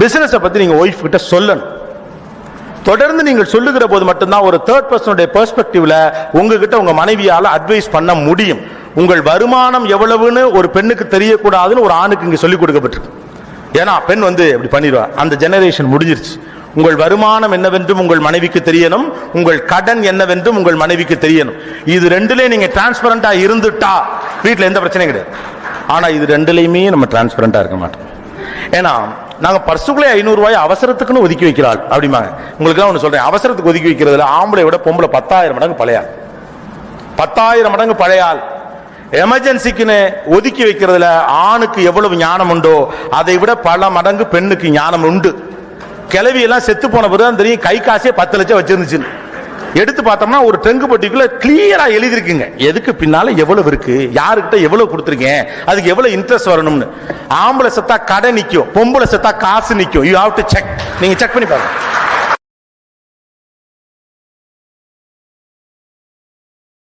பிசினஸை பத்தி நீங்க ஒய்ஃப் கிட்ட சொல்லணும். தொடர்ந்து நீங்கள் சொல்லுகிற போது மட்டும்தான் ஒரு தேர்ட் பர்சனுடைய பெர்ஸ்பெக்டிவ்ல உங்ககிட்ட உங்க மனைவியால அட்வைஸ் பண்ண முடியும். உங்கள் வருமானம் எவ்வளவுன்னு ஒரு பெண்ணுக்கு தெரியக்கூடாதுன்னு ஒரு ஆணுக்கு இங்க சொல்லிக் கொடுக்கப்பட்டிருக்கு. ஏன்னா பெண் வந்து இப்படி பண்ணிடுவா. அந்த ஜெனரேஷன் முடிஞ்சிருச்சு. உங்கள் வருமானம் என்னவென்றும் உங்கள் மனைவிக்கு தெரியணும். உங்கள் கடன் என்னவென்றும் உங்கள் மனைவிக்கு தெரியணும். இது ரெண்டுலேயும் நீங்க டிரான்ஸ்பரண்டா இருந்துட்டா வீட்டில் எந்த பிரச்சனையும் கிடையாது. ஆனா இது ரெண்டுலேயுமே நம்ம டிரான்ஸ்பரண்டா இருக்க மாட்டோம். ஏன்னா நாங்கள் பர்சுக்குள்ளே ஐநூறுரூவாய் அவசரத்துக்குன்னு ஒதுக்கி வைக்கிறாள் அப்படிமாங்க உங்களுக்கு ஒன்று சொல்கிறேன் அவசரத்துக்கு ஒதுக்கி வைக்கிறதுல ஆம்பளை விட பொம்பளை பத்தாயிரம் மடங்கு பழையாள் பத்தாயிரம் மடங்கு பழையாள் எமர்ஜென்சிக்குன்னு ஒதுக்கி வைக்கிறதுல ஆணுக்கு எவ்வளவு ஞானம் உண்டோ அதை விட பல மடங்கு பெண்ணுக்கு ஞானம் உண்டு. கிளவியெல்லாம் செத்து போன பிறகு தெரியும் கை காசே பத்து லட்சம் வச்சிருந்துச்சுன்னு. எடுத்து பார்த்தோம்னா ஒரு டெங்கு பட்டிக்குள்ள கிளியரா எழுதிருக்குங்க எதுக்கு பின்னால எவ்வளவு இருக்கு? யாருக்கிட்ட எவ்வளவு கொடுத்துருக்கேன் அதுக்கு எவ்வளவு இன்ட்ரெஸ்ட் வரணும்னு. ஆம்பளை செத்தா கடை நிற்கும் பொம்பளை செத்தா காசு நிற்கும் யூ ஹாவ் டு செக் நீங்க செக் பண்ணி பாருங்க.